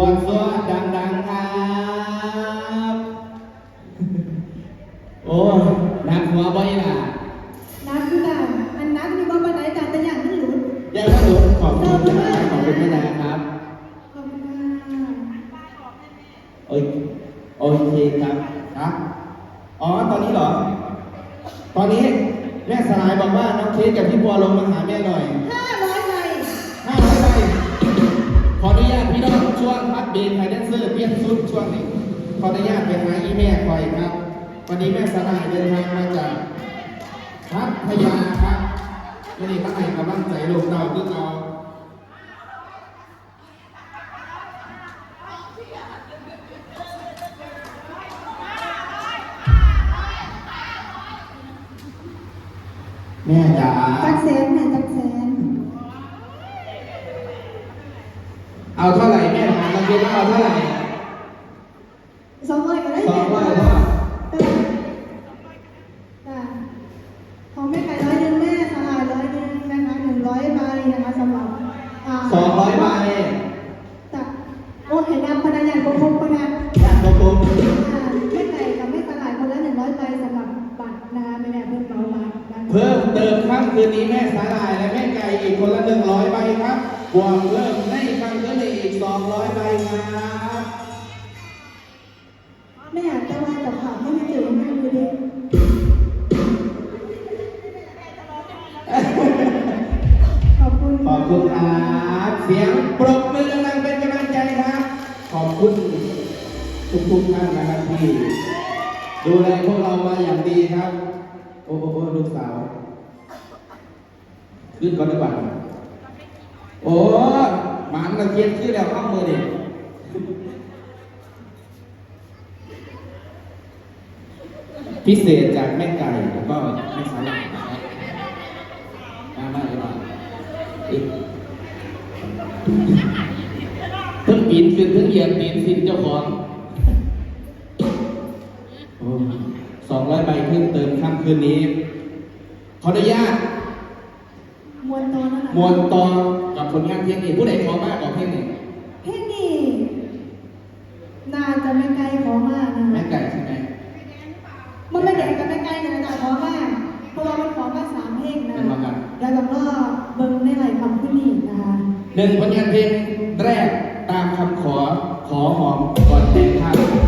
วดสวดดังๆครับ โอ้ยหนักหัวบ่อยล่ะนักคือกันอันนักนี่ว่าวันไหนแต่แต่อย่างนั้นหลุดยายพระหลวงขอบคุณนะครับขอบคุณแม่นะครับ ขอบคุณค่ะโอเคโอเคครับครับ อ๋อ ตอนนี้เหรอ ตอนนี้แม่สลายบอกว่าน้องเคสกับพี่บัวลงมาหาแม่หน่อยห้าร้อยใบห้า อร์เปลี่ยนชุดช่วงนี้ขออนุญาตไปหาอีแม่คอยครับ วันนี้แม่สลายเดินทางมาจากพัทยาครับวันนี้มาให้กำลังใจลูกเราคือเราแม่จ๋าจักแสนเนี่ยจักแสนเอาเท่าไหร่แม่ถามเราเยอะว่าเอาเท่าไหร่าสองร้อยใบจ้ะโอ้เห็นนำพนักงานครบพนักอยากกระปุกอ่าแม่ไก่กับแม่สลายคนละหนึ่งร้อยใบสำหรับบัตรนะคะแม่แม่เพิ่มเมามานะคะเพิ่มเติมค่ำคืนนี้แม่สาหร่ายและแม่ไก่อีกคนละหนึ่งร้อยใบครับบวกเพิ่มในค่ำคืนนี้อีกสองร้อยใบครับแม่แต่ว่ากับข่าวไม่ได้เจอแม่เลย คุณทุกท่านนะครับที่ดูแลพวกเรามาอย่างดีครับ โอ้โหลูกสาว ขึ้นก่อนดีกว่าโอ้หมันตะเคียนชื่อแล้วข้ามือนี่พิเศษจากแม่ไก่แล้วก็แม่สาหร่ายนะครับมามาเลยมาอีก เพิ่งปีนขึ้นเพิ่งเหยียบปีนสินเจ้าของสองร้อยใบขึ้นเติมค่ำคืนนี้ ขออนุญาต มวลตอนนั้นมวลตอกับผลงานเพลงนี้ผู้ใดขอมากกว่าเพลงนี้เพลงนี้น่าจะไม่ไกลขอมากนะแม่ไก่ใช่ไหมมันไม่เด็กกับไม่ไกลเนี่ยนะขอมากเพราะว่ามันขอมาสามเพลงนะเดี๋ยวเราก็เบิ่งในหลายคำขึ้นอีกนะคะหนึ่งผลงานเพลงแรกตามคำ ขอขอหอมก่อนแต่งภาน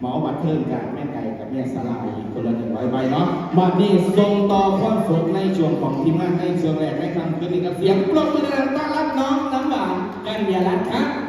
หมอมาเพิ่มจากแม่ไก่กับแม่สลายคนละหนึ่งร้อยใบเนาะมาดีส่งต่อความสุขในช่วงของทีมงานในช่วงแรกในครั้คืนนี้กับเสียงปรบมือดังต้อนรับน้องน้ำหวานกันเดียรัตน์ครับ